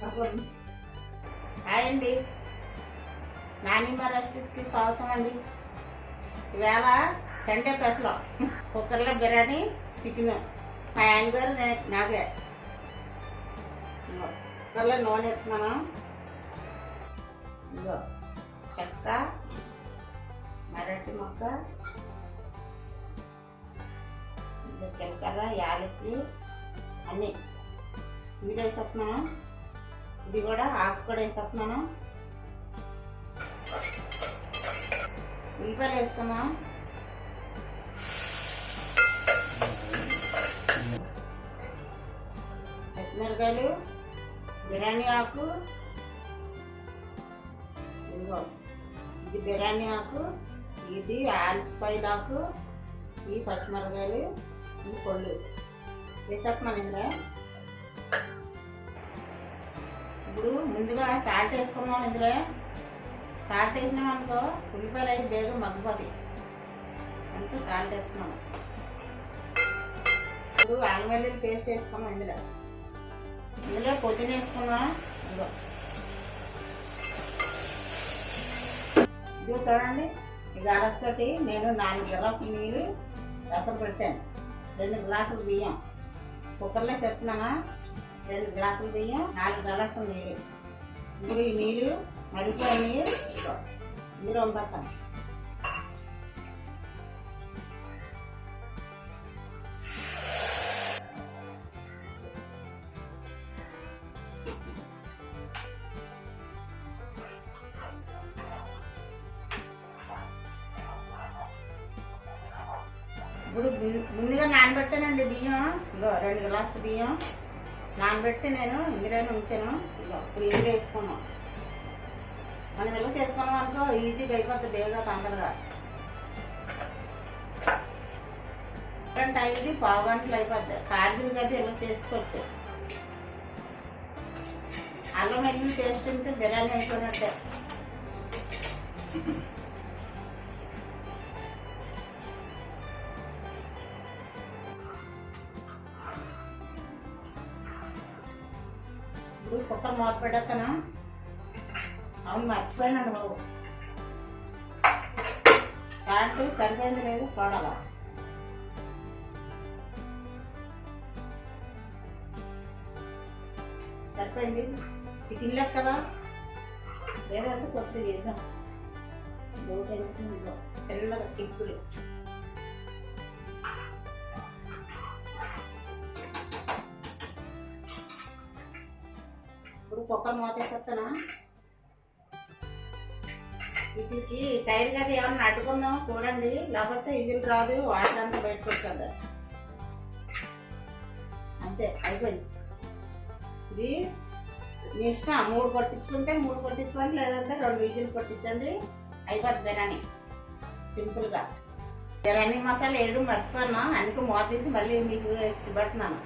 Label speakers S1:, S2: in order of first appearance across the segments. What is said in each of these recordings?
S1: Hi అండి నానిమ్మ రెసిపీస్కి స్వాగతం అండి. ఇవాళ సండే పెసలు కుక్కర్లో బిర్యానీ చికెన్. మా ఆయన గారు నాకే కుక్కర్లో నూనె ఎత్తున్నాను ఇదో చెక్క మరటి మొక్క. ఇదిగో జీలకర్ర యాలకులు అన్నీ. ఇది వేసేస్తున్నాను ఇది కూడా ఆకు కూడా వేసేస్తున్నాను ఉల్లిపాయలు వేసుకున్నాం పచ్చిమిరకాయలు బిర్యానీ ఆకు. ఇదిగో ఇది బిర్యానీ ఆకు ఇది ఆల్స్పైల్ ఆకు ఈ పచ్చిమిరకాయలు ఈ పళ్ళు. వేసేస్తున్నాను ఇందా ఇప్పుడు ముందుగా సాల్ట్ వేసుకున్నాం ఇందులో. సాల్ట్ వేసినాం అనుకో ఉల్లిపాయలు అయితే బేగ మగ్గిపోతాయి. అంతే సాల్ట్ వేస్తున్నాం ఇప్పుడు అల్లం వెల్లుల్లి పేస్ట్ వేసుకున్నాం ఇందులో. ఇందులో పొద్దున వేసుకున్నాం. ఇదిగో. ఇది చూడండి ఈ గరస్ తోటి నేను నాలుగు గ్లాసులు నీళ్ళు రసం పెట్టాను. రెండు గ్లాసులు బియ్యం. కుక్కర్లో చెప్తున్నానా? రెండు గ్లాసులు బియ్యం నాలుగు గ్లాసులు నీళ్ళు ఇప్పుడు ఈ నీళ్ళు మరిగిపోయి నీళ్ళు నీరు వంపడతాను ఇప్పుడు ము- ముందుగా నానబెట్టానండి బియ్యం ఇగో రెండు గ్లాసులు బియ్యం నానబెట్టి నేను ఇందులోనే ఉంచాను. ఇగో ఇప్పుడు ఇందులో వేసుకున్నాం మనం నిల్వ చేసుకున్నాం అనుకో ఈజీగా అయిపోతుంది బేగా తొందరగా. గంట ఐదు పావు గంటలు అయిపోద్ది. కారిది కదా నిల్వ చేసుకోవచ్చు? అల్లం వెల్లుల్లి పేస్ట్ ఉంటే బిర్యానీ అయిపోయినట్టే. ఇప్పుడు కుక్కర్ మూత పెడతాను అవును మర్చిపోయినాను బాబు. సాల్ట్ సరిపోయింది లేదు చూడాలా? సరిపోయింది? చికెన్ లెక్క కదా? లేదంటే కొద్దిగా వేద్దాం. లోటైతే చిన్నగా టిప్పులు ఇప్పుడు కుక్కర్ వీటికి టైర్ కదా ఏమన్నా అడ్డుకుందాం చూడండి. లేకపోతే ఇది రాదు వాటర్ అంతా బయటకు వచ్చేది అంతే అయిపోయింది. ఇది మీ ఇష్టం మూడు పట్టించుకుంటే మూడు పట్టించుకోండి లేదంటే రెండు విజులు పట్టించండి అయిపోద్ది బిర్యానీ. సింపుల్గా. బిర్యానీ మసాలా ఏడు మర్చిపోయాను అందుకే మూత తీసి మళ్ళీ మీకు పెట్టినాను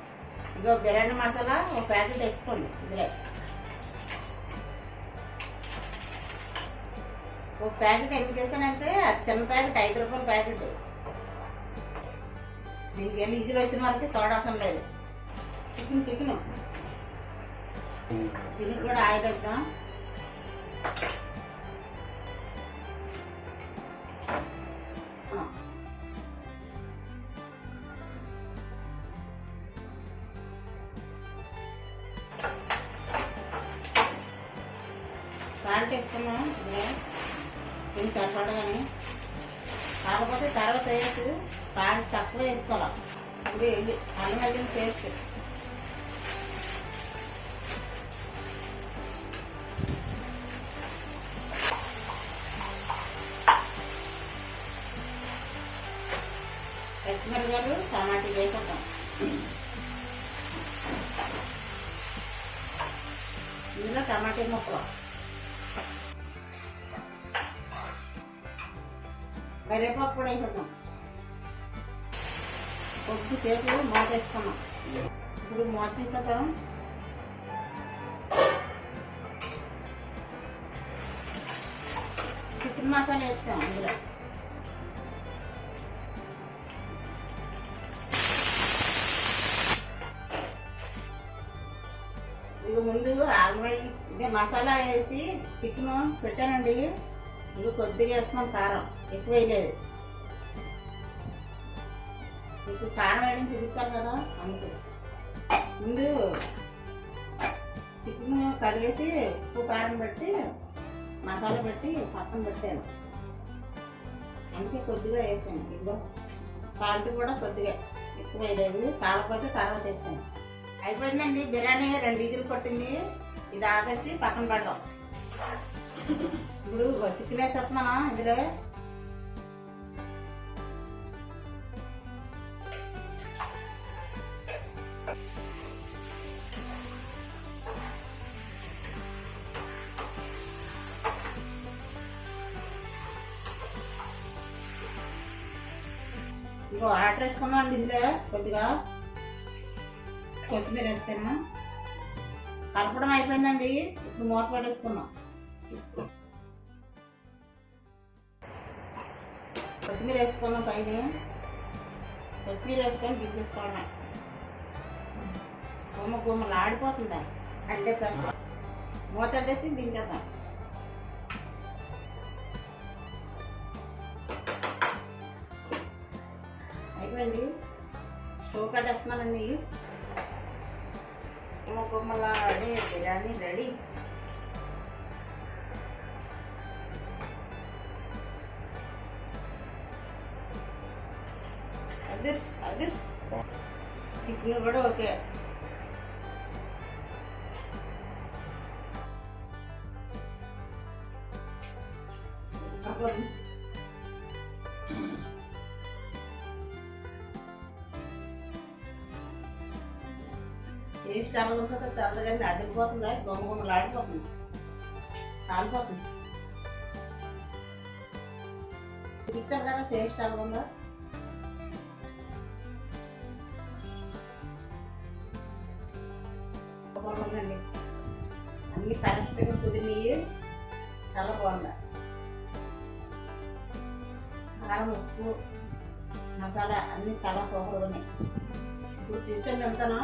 S1: ఇగో బిర్యానీ మసాలా ఒక ప్యాకెట్ వేసుకోండి. ఇదిలే ఒక ప్యాకెట్ ఎందుకు వేసానంటే అది చిన్న ప్యాకెట్ ఐదు రూపాయల ప్యాకెట్. దీనికి వెళ్ళి ఈజీలో వచ్చిన వరకు సోడాసం లేదు. Chicken chicken. దీనికి కూడా ఆయిల్ వేద్దాం. సాల్ట్ వేసుకున్నాం ఇదిగో. దీనికి సరిపడగానే కాకపోతే తర్వాత వేసి సాల్ట్ తక్కువ వేసుకోవాలి. ఇప్పుడు వెళ్ళి అల్లం వెళ్ళిన పేస్ట్. పచ్చిమిరపకాయలు టమాటీ వేసుకుంటాం. ఇందులో టమాటీ ముక్కలు. కరివేపాకు కూడా వేసేద్దాం కొద్దిసేపు మూత వేసుకున్నాం ఇప్పుడు మూత చికెన్ మసాలా వేస్తాం అందులో ఇక ముందు ఆల్రెడీ మసాలా వేసి చికెన్ పెట్టానండి. ఇవి కొద్దిగా వేస్తున్నాం కారం ఎక్కువ వేయలేదు. మీకు కారం వేయడం చూపించాలి కదా అందుకే. ముందు చికెన్ కడిగేసి ఉప్పు కారం పెట్టి మసాలా పెట్టి పక్కన పెట్టాను. అందుకే కొద్దిగా వేసాను. ఇదిగో సాల్ట్ కూడా కొద్దిగా ఎక్కువ వేయలేదు. సాలపోతే తర్వాత వేస్తాను. అయిపోయిందండి. బిర్యానీ రెండు ఇజులు పట్టింది ఇది ఆపేసి పక్కన పెడదాం. ఇప్పుడు చికెన్ వేసేస్తున్నానా ఇందులో? ఇంకో ఆర్డర్ వేసుకున్నాం అండి ఇందులో కొద్దిగా. కొత్తిమీర వేస్తాను కలపడం అయిపోయిందండి. ఇప్పుడు మూత పడేసుకున్నాం కొత్తిమీర వేసుకున్నాం పైన? కొత్తిమీర వేసుకొని దించేసుకోవడమే గుమ్మ గుమ్మలు ఆడిపోతుంది? అంటే కాస్త మూత పెట్టేసి దించేద్దాం. అయిపోయింది. స్టవ్ కట్టేస్తున్నానండి గుమ్మ గుమ్మలాడే బిర్యానీ రెడీ. అదిర్స్ అదిర్స్ చికెన్ కూడా ఓకే సరిపోతుంది. టేస్ట్ ఎలా ఉంటుందో తెల్లగానే అదిరిపోతుందా గుమ్మ గుమ్మలు ఆడిపోతుంది కాలిపోతుంది ఇచ్చారు కదా టేస్ట్ ఎలా అన్ని కరెక్ట్గా కుదిరినాయి చాలా బాగుంది. కారం ఉప్పు మసాలా అన్నీ చాలా సూపర్గా ఉన్నాయి. ఇప్పుడు ఫ్యూచర్ వెళ్తాను